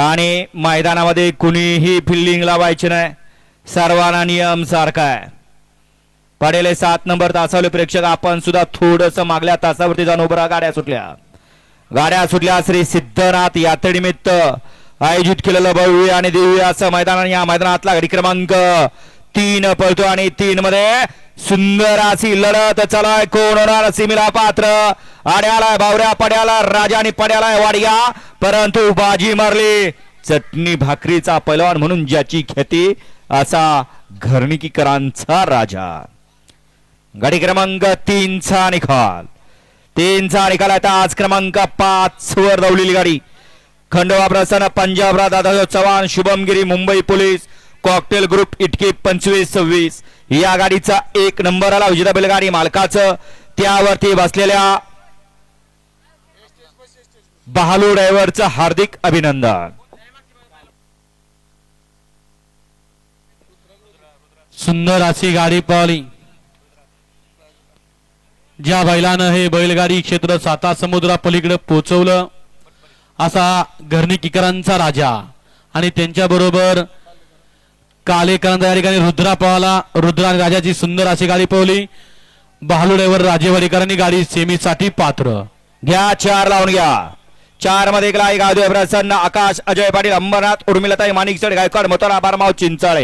आणि मैदानामध्ये कुणीही फिल्डिंग लावायची नाही. सर्वांना नियम सारखा आहे. पडेले सात नंबर तासावले प्रेक्षक आपण सुद्धा थोडस मागल्या तासावरती जाऊन उभरा गाड्या सुटल्या. गाड्या सुटल्या. श्री सिद्धनाथ यात्रेनिमित्त आयोजित केलेलं भव्य आणि दिव्य असं मैदान आणि या मैदानातला गाडी क्रमांक तीन पळतो आणि तीन मध्ये सुंदर अशी लढत चलाय. कोण होणार? सिमीला पात्र. आड्याला भावऱ्या पड्याला राजा आणि पड्याला वाडिया. परंतु बाजी मारली. चटणी भाकरीचा पैलवान म्हणून ज्याची ख्याती असा घरणिकीकरांचा राजा. गाडी क्रमांक तीनचा निकाल. तीनचा निकाल आता आज क्रमांक पाच वर धावलेली गाडी. खंडोबा प्रसन्न Panjabrao Dadasaheb Chavan Shubhamgiri Mumbai police cocktail group इटके पंचवीस सव्वीस. या गाडीचा एक नंबर आला उजिरा बैलगाडी मालकाचं. त्यावरती बसलेल्या बहालू ड्रायव्हरचं हार्दिक अभिनंदन. सुंदर अशी गाडी पळाली. ज्या बैलानं हे बैलगाडी क्षेत्र साता समुद्रा पलीकडे पोहोचवलं असा घरणिकीकरांचा राजा आणि त्यांच्या बरोबर कालेकरांचा या ठिकाणी रुद्रा पळाला रुद्रा आणि राजाची सुंदर अशी गाडी पळवली. बहालुडेवर राजेवाडीकरांनी गाडी सेमीसाठी पात्र. घ्या चार लावून घ्या. चारमध्ये एक गावदेव प्रसन्न आकाश अजय पाटील अंबरनाथ उर्मिलताई माणिकचड गायकवाड मथुरा बारमाव चिंचाळे.